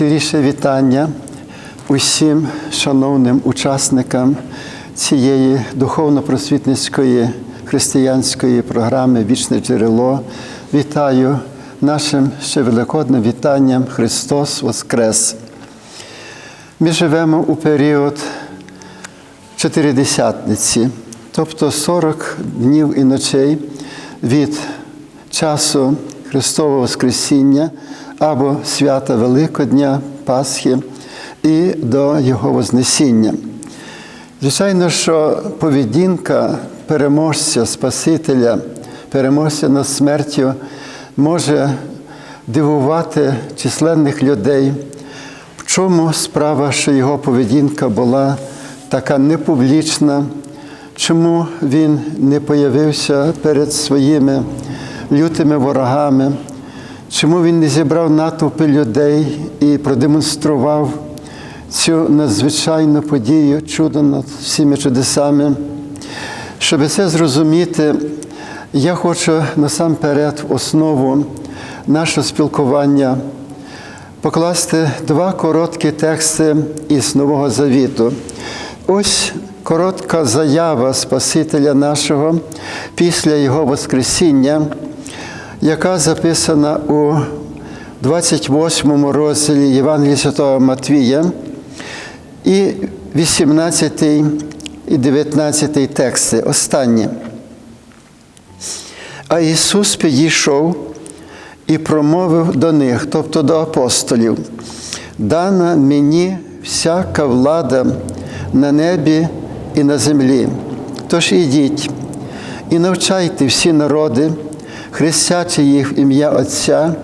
Найщиріше вітання усім шановним учасникам цієї духовно-просвітницької християнської програми Вічне джерело. Вітаю нашим ще великодним вітанням Христос Воскрес. Ми живемо у період чотиридесятниці, тобто 40 днів і ночей від часу Христового Воскресіння або свята Великодня, Пасхи і до Його Вознесіння. Звичайно, що поведінка переможця, Спасителя, переможця над смертю може дивувати численних людей. В чому справа, що його поведінка була така непублічна, чому він не появився перед своїми лютими ворогами, чому він не зібрав натовпи людей і продемонстрував цю надзвичайну подію, чудо над всіми чудесами. Щоб це зрозуміти, я хочу насамперед в основу нашого спілкування покласти два короткі тексти із Нового Завіту. Ось коротка заява Спасителя нашого після Його Воскресіння, яка записана у 28 розділі Євангелія Святого Матвія і 18 і 19 тексти. Останні. А Ісус підійшов і промовив до них, тобто до апостолів, дана мені всяка влада на небі і на землі. Тож ідіть і навчайте всі народи, хрестячи їх в ім'я Отця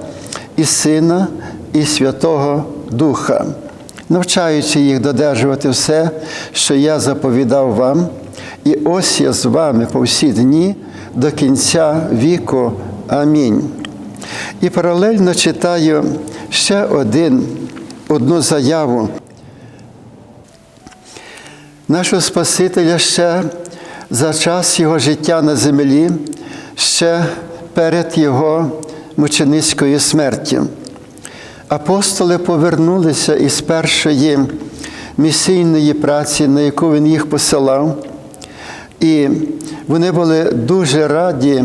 і Сина, і Святого Духа, навчаючи їх додержувати все, що я заповідав вам, і ось я з вами по всі дні до кінця віку. Амінь. І паралельно читаю ще один, одну заяву нашого Спасителя ще за час Його життя на землі, ще перед Його мученицькою смертю. Апостоли повернулися із першої місійної праці, на яку він їх посилав, і вони були дуже раді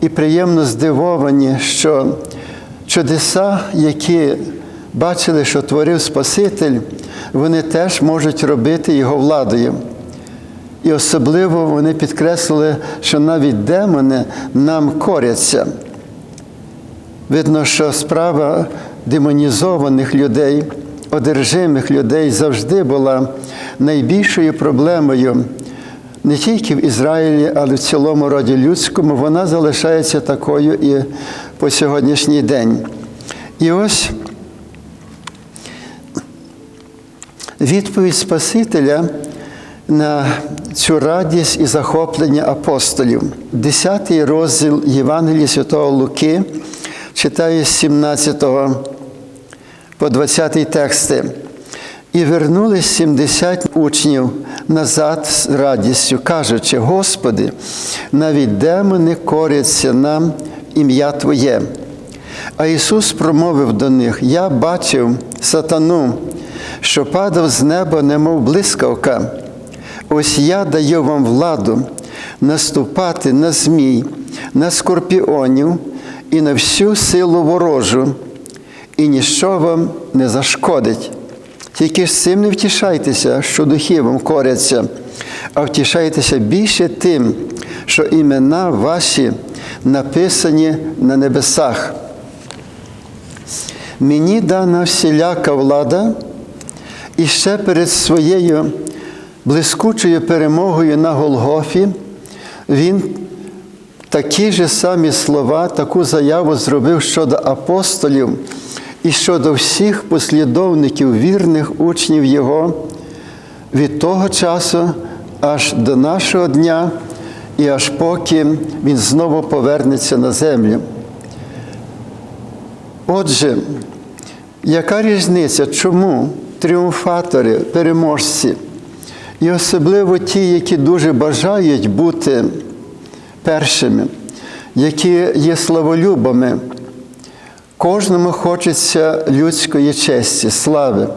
і приємно здивовані, що чудеса, які бачили, що творив Спаситель, вони теж можуть робити його владою. І особливо вони підкреслили, що навіть демони нам коряться. Видно, що справа демонізованих людей, одержимих людей завжди була найбільшою проблемою не тільки в Ізраїлі, але в цілому роді людському, вона залишається такою і по сьогоднішній день. І ось відповідь Спасителя на цю радість і захоплення апостолів. Десятий розділ Євангелії Святого Луки читаю з 17 по 20 тексти. І вернулись 70 учнів назад з радістю, кажучи: Господи, навіть демони коряться нам ім'я Твоє. А Ісус промовив до них: Я бачив сатану, що падав з неба, немов блискавка. Ось я даю вам владу наступати на змій, на скорпіонів і на всю силу ворожу, і ніщо вам не зашкодить. Тільки ж цим не втішайтеся, що духи вам коряться, а втішайтеся більше тим, що імена ваші написані на небесах. Мені дана всіляка влада, і ще перед своєю блискучою перемогою на Голгофі він такі ж самі слова, таку заяву зробив щодо апостолів і щодо всіх послідовників вірних учнів Його від того часу аж до нашого дня, і аж поки Він знову повернеться на землю. Отже, яка різниця, чому тріумфатори, переможці, і особливо ті, які дуже бажають бути першими, які є славолюбами, Кожному хочеться людської честі, слави,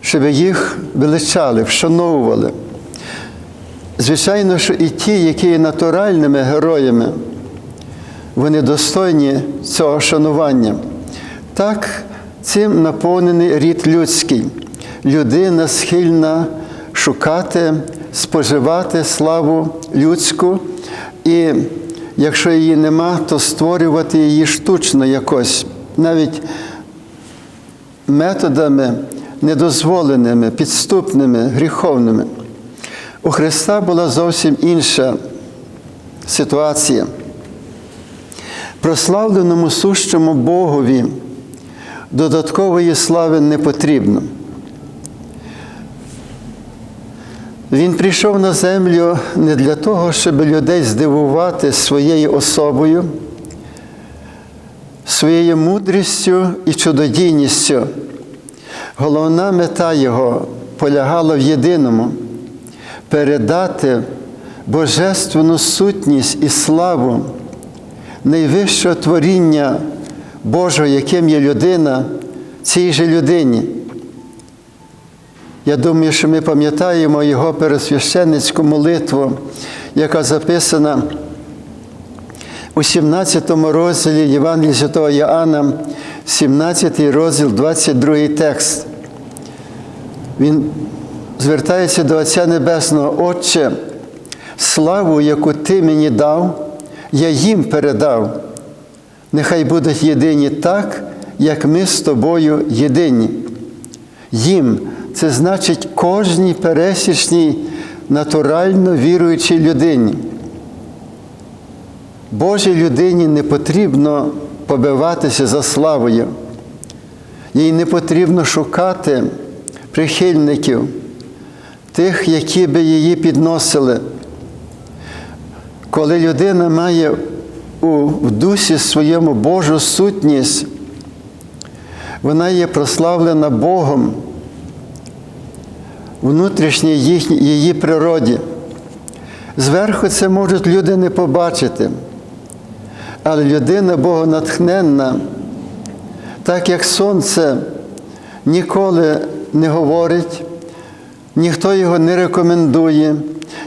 щоб їх величали, вшановували. Звичайно, що і ті, які є натуральними героями, вони достойні цього шанування. Так, цим наповнений рід людський. Людина схильна шукати, споживати славу людську, і якщо її нема, то створювати її штучно якось, навіть методами недозволеними, підступними, гріховними. У Христа була зовсім інша ситуація. Прославленому сущому Богові додаткової слави не потрібно. Він прийшов на землю не для того, щоб людей здивувати своєю особою, своєю мудрістю і чудодійністю. Головна мета Його полягала в єдиному передати божественну сутність і славу найвищого творіння Божого, яким є людина, цій же людині. Я думаю, що ми пам'ятаємо його пересвященницьку молитву, яка записана у 17 розділі Євангелія Святого Іоанна, 17 розділ, 22 текст. Він звертається до Отця Небесного, Отче, славу, яку Ти мені дав, я їм передав. Нехай будуть єдині так, як ми з тобою єдині. Їм це значить кожній пересічній натурально віруючій людині. Божій людині не потрібно побиватися за славою, їй не потрібно шукати прихильників, тих, які би її підносили. Коли людина має у, в дусі своєму Божу сутність, вона є прославлена Богом внутрішній їхній, її природі. Зверху це можуть люди не побачити, але людина богонатхненна, так як сонце ніколи не говорить, ніхто його не рекомендує,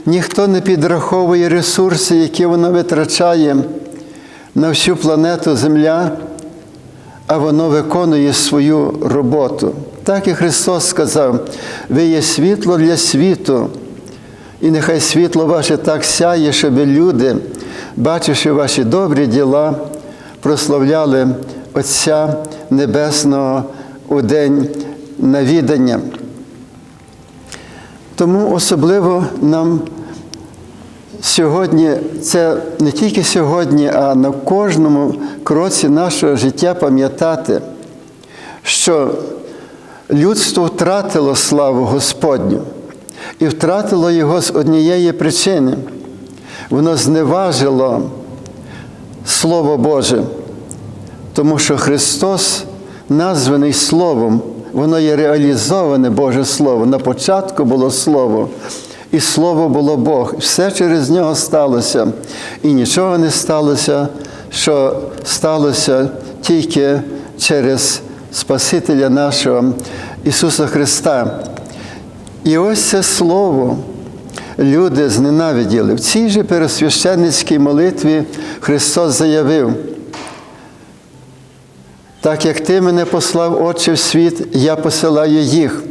ніхто не підраховує ресурси, які воно витрачає на всю планету Земля, а воно виконує свою роботу. Так і Христос сказав: ви є світло для світу, і нехай світло ваше так сяє, щоб люди, бачивши ваші добрі діла, прославляли Отця Небесного у день навідання. Тому особливо нам сьогодні, це не тільки сьогодні, а на кожному кроці нашого життя пам'ятати, що людство втратило славу Господню і втратило його з однієї причини. Воно зневажило Слово Боже, тому що Христос, названий Словом, воно є реалізоване Боже Слово. На початку було Слово, і Слово було Бог. Все через нього сталося. І нічого не сталося, що сталося тільки через Спасителя нашого Ісуса Христа. І ось це Слово люди зненавиділи. В цій же пересвященницькій молитві Христос заявив, так як ти мене послав, Отче, в світ, я посилаю їх,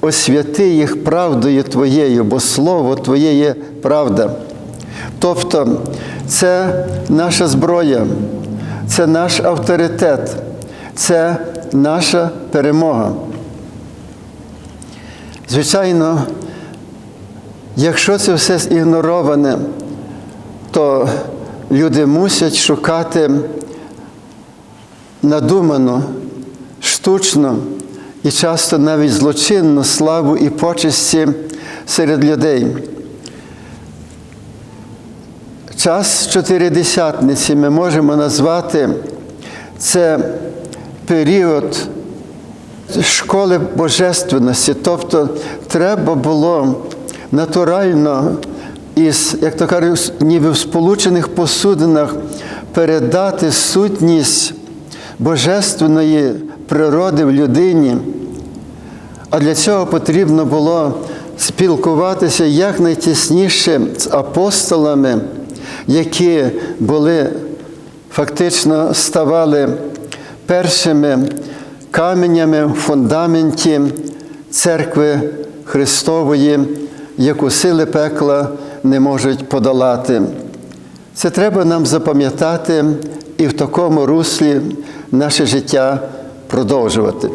освяти їх правдою Твоєю, бо Слово Твоє є правда. Тобто це наша зброя, це наш авторитет, це наша перемога. Звичайно, якщо це все зігнороване, то люди мусять шукати надумано, штучно і часто навіть злочинну славу і почесті серед людей. Час чотиридесятниці ми можемо назвати це період школи божественності, тобто треба було натурально із, як то кажуть, ніби в сполучених посудинах передати сутність божественної природи в людині. А для цього потрібно було спілкуватися якнайтісніше з апостолами, які були фактично ставали першими каменями в фундаменті церкви Христової, яку сили пекла не можуть подолати. Це треба нам запам'ятати і в такому руслі наше життя продовжувати.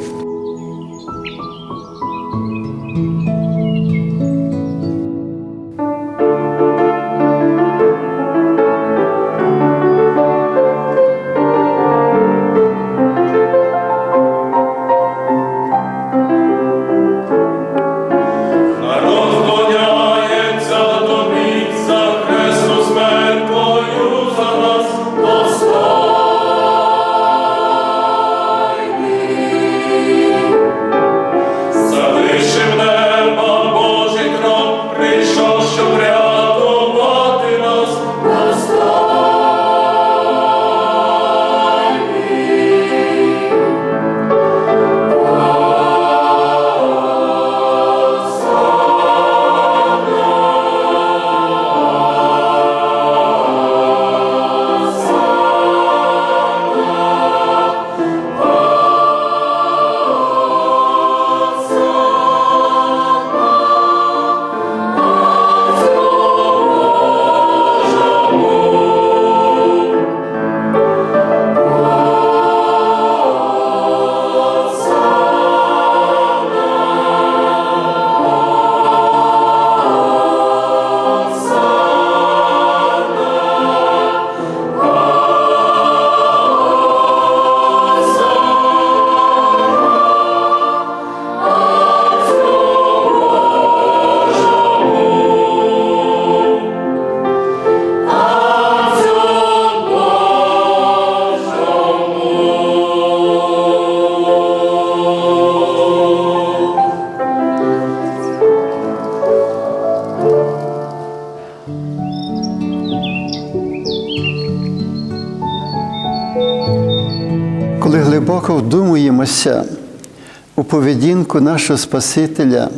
Поведінку нашого Спасителя,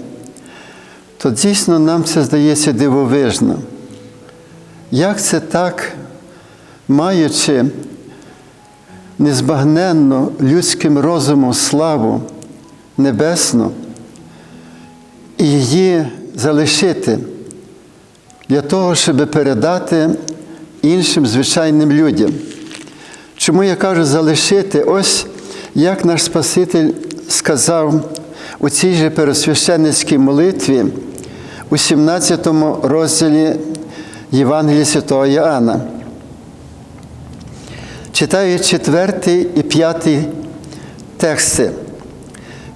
то дійсно нам це здається дивовижно. Як це так, маючи незбагненну людським розумом славу небесну, і її залишити для того, щоб передати іншим звичайним людям. Чому я кажу залишити? Ось як наш Спаситель сказав у цій же пересвященницькій молитві у 17 розділі Євангелія Святого Іоанна. Читаю четвертий і п'ятий тексти.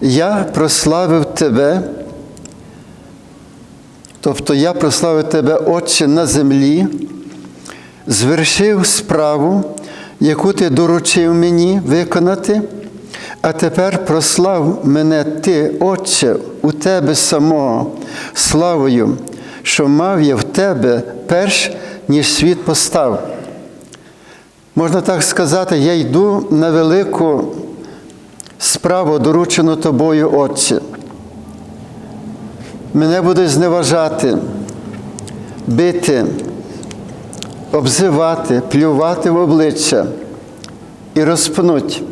Я прославив тебе, тобто я прославив тебе, Отче, на землі, звершив справу, яку ти доручив мені виконати, а тепер прослав мене ти, Отче, у тебе самого славою, що мав я в тебе перш, ніж світ постав. Можна так сказати, я йду на велику справу, доручену тобою, Отче. Мене будуть зневажати, бити, обзивати, плювати в обличчя і розпнуть.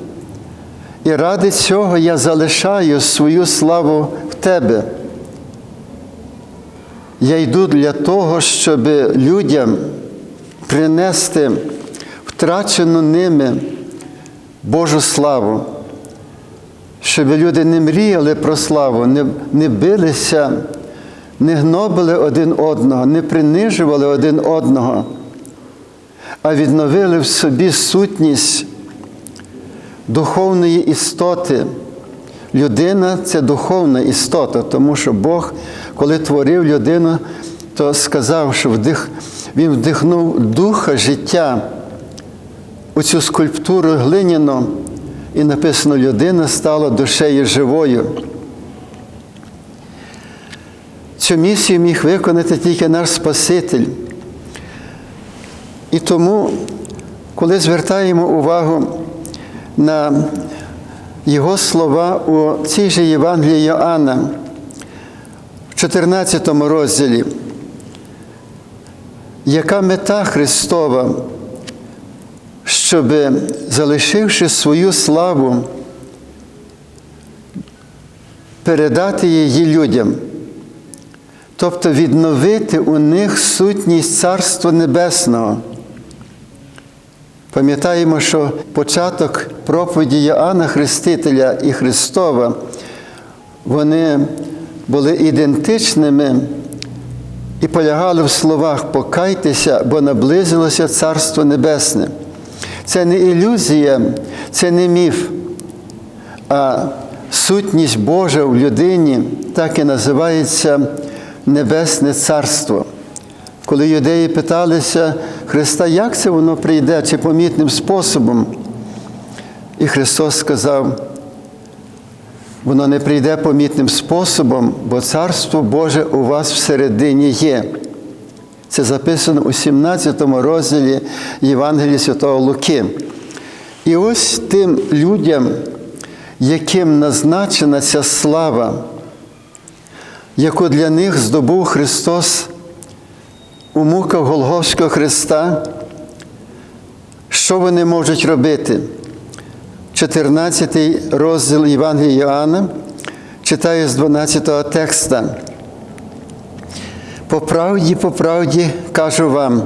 І ради цього я залишаю свою славу в тебе. Я йду для того, щоб людям принести втрачену ними Божу славу, щоб люди не мріяли про славу, не, не билися, не гнобили один одного, не принижували один одного, а відновили в собі сутність духовної істоти. Людина це духовна істота, тому що Бог, коли творив людину, то сказав, що вдих, Він вдихнув духа життя у цю скульптуру глиняну, і написано, людина стала душею живою. Цю місію міг виконати тільки наш Спаситель. І тому, коли звертаємо увагу на його слова у цій же Євангелії Йоанна, в 14 розділі. Яка мета Христова, щоб, залишивши свою славу, передати її людям, тобто відновити у них сутність Царства Небесного. Пам'ятаємо, що початок проповіді Йоанна Хрестителя і Христова, вони були ідентичними і полягали в словах покайтеся, бо наблизилося Царство Небесне. Це не ілюзія, це не міф, а сутність Божа в людині так і називається Небесне Царство. Коли юдеї питалися Христа, як це воно прийде, чи помітним способом, і Христос сказав, воно не прийде помітним способом, бо Царство Боже у вас всередині є. Це записано у 17 розділі Євангелії Святого Луки. І ось тим людям, яким назначена ця слава, яку для них здобув Христос у муках Голгофського Христа, що вони можуть робити? 14 розділ Євангелія Йоанна, читаю з 12 текста. По правді, по правді кажу вам,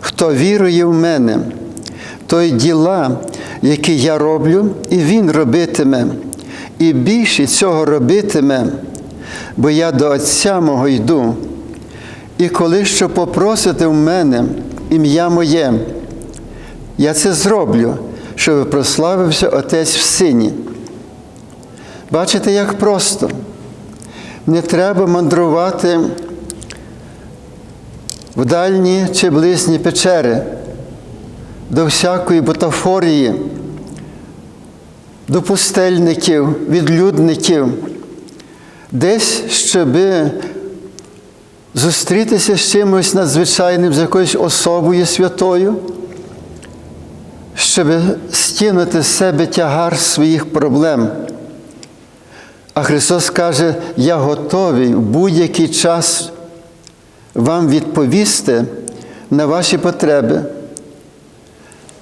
хто вірує в мене, той діла, які я роблю, і він робитиме, і більше цього робитиме, бо я до Отця мого йду. І коли що попросите в мене ім'я моє, я це зроблю, щоб прославився Отець в Сині. Бачите, як просто. Не треба мандрувати в дальні чи близьні печери, до всякої бутафорії, до пустельників, відлюдників, десь, щоби зустрітися з чимось надзвичайним, з якоюсь особою святою, щоб стінути з себе тягар своїх проблем. А Христос каже, я готовий в будь-який час вам відповісти на ваші потреби.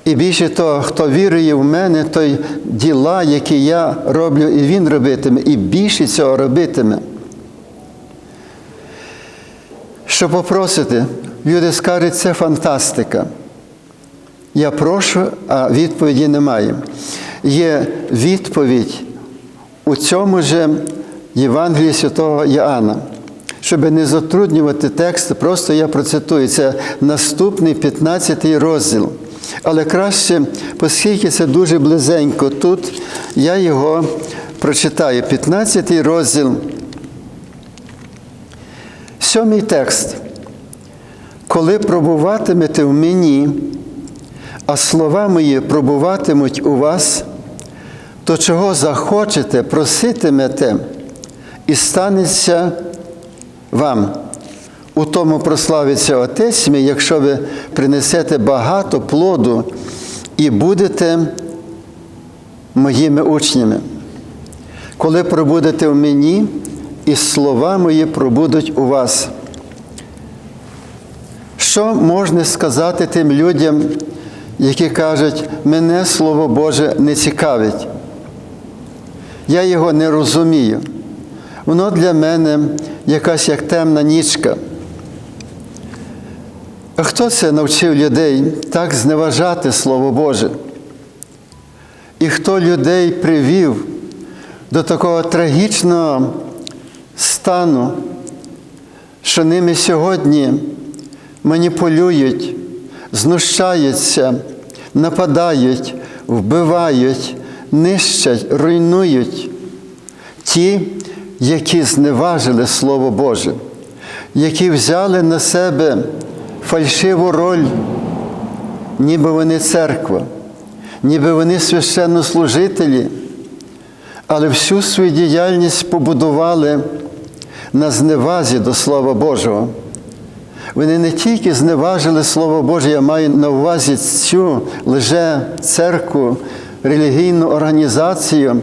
І більше того, хто вірує в мене, той діла, які я роблю, і він робитиме, і більше цього робитиме. Що попросити, люди скажуть, це фантастика. Я прошу, а відповіді немає. Є відповідь у цьому же Євангелії святого Іоанна. Щоб не затруднювати текст, просто я процитую. Це наступний 15 розділ. Але краще, оскільки це дуже близенько тут, я його прочитаю. 15 розділ. Сьомий текст. Коли пробуватимете в мені, а слова мої пробуватимуть у вас, то чого захочете, проситимете, і станеться вам. У тому прославиться Отець мій, якщо ви принесете багато плоду і будете моїми учнями. Коли пробудете в мені, і слова мої пробудуть у вас. Що можна сказати тим людям, які кажуть, мене Слово Боже не цікавить? Я його не розумію. Воно для мене якась як темна нічка. А хто це навчив людей так зневажати Слово Боже? І хто людей привів до такого трагічного стану, що ними сьогодні маніпулюють, знущаються, нападають, вбивають, нищать, руйнують ті, які зневажили Слово Боже, які взяли на себе фальшиву роль, ніби вони церква, ніби вони священнослужителі, але всю свою діяльність побудували на зневазі до Слова Божого. Вони не тільки зневажили Слово Боже, я маю на увазі цю лише церкву релігійну організацію,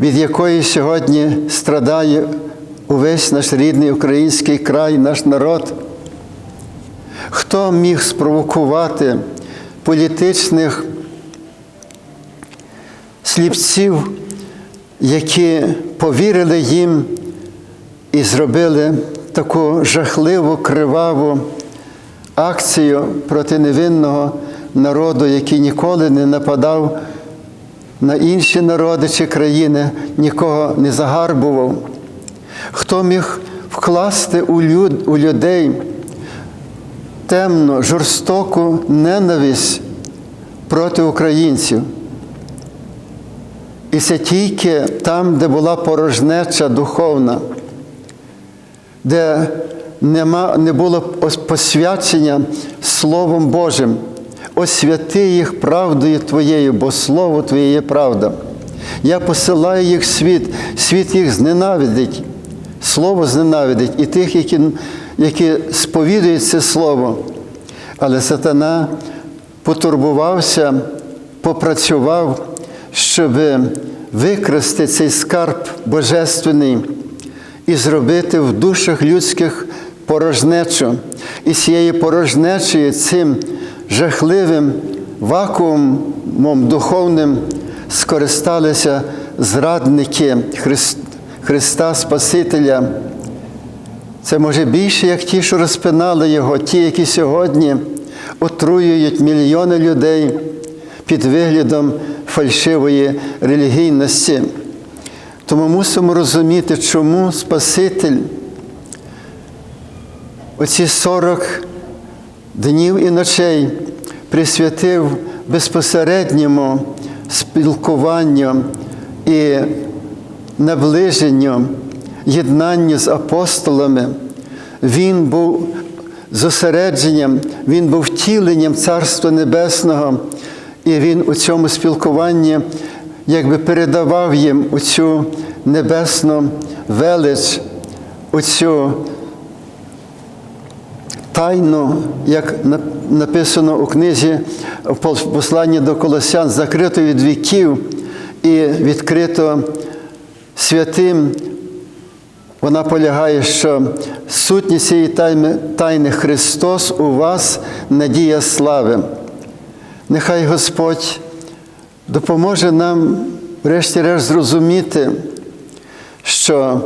від якої сьогодні страдає увесь наш рідний український край, наш народ. Хто міг спровокувати політичних сліпців, які повірили їм і зробили таку жахливу, криваву акцію проти невинного народу, який ніколи не нападав на інші народи чи країни, нікого не загарбував. Хто міг вкласти у, люд, у людей темну, жорстоку ненависть проти українців? І це тільки там, де була порожнеча духовна, де нема, не було посвячення Словом Божим. Освяти їх правдою Твоєю, бо Слово Твоє є правда. Я посилаю їх світ, світ їх зненавидить, Слово зненавидить і тих, які, які сповідують це Слово. Але сатана потурбувався, попрацював, щоб викрасти цей скарб божественний і зробити в душах людських порожнечу. І цією порожнечею, цим жахливим вакуумом духовним скористалися зрадники Христа Спасителя. Це може більше, як ті, що розпинали Його, ті, які сьогодні отруюють мільйони людей під виглядом фальшивої релігійності. Тому мусимо розуміти, чому Спаситель оці 40 днів і ночей присвятив безпосередньому спілкуванню і наближенню, єднанню з апостолами. Він був зосередженням, він був втіленням Царства Небесного, і він у цьому спілкуванні якби передавав їм оцю небесну велич, оцю тайну, як написано у книзі в посланні до Колосян, закрито від віків і відкрито святим. Вона полягає, що сутність цієї тайни, Христос у вас надія слави. Нехай Господь допоможе нам, врешті-решт, зрозуміти, що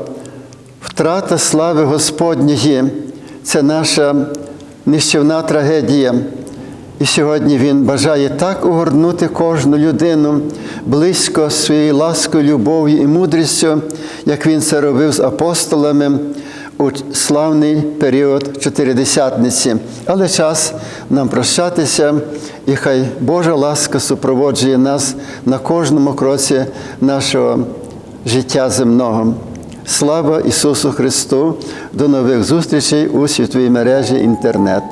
втрата слави Господньої це наша нищівна трагедія. І сьогодні Він бажає так угорнути кожну людину близько своєю ласкою, любов'ю і мудрістю, як він це робив з апостолами у славний період чотиридесятниці. Але час нам прощатися, і хай Божа ласка супроводжує нас на кожному кроці нашого життя земного. Слава Ісусу Христу! До нових зустрічей у світовій мережі інтернет.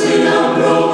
Нас у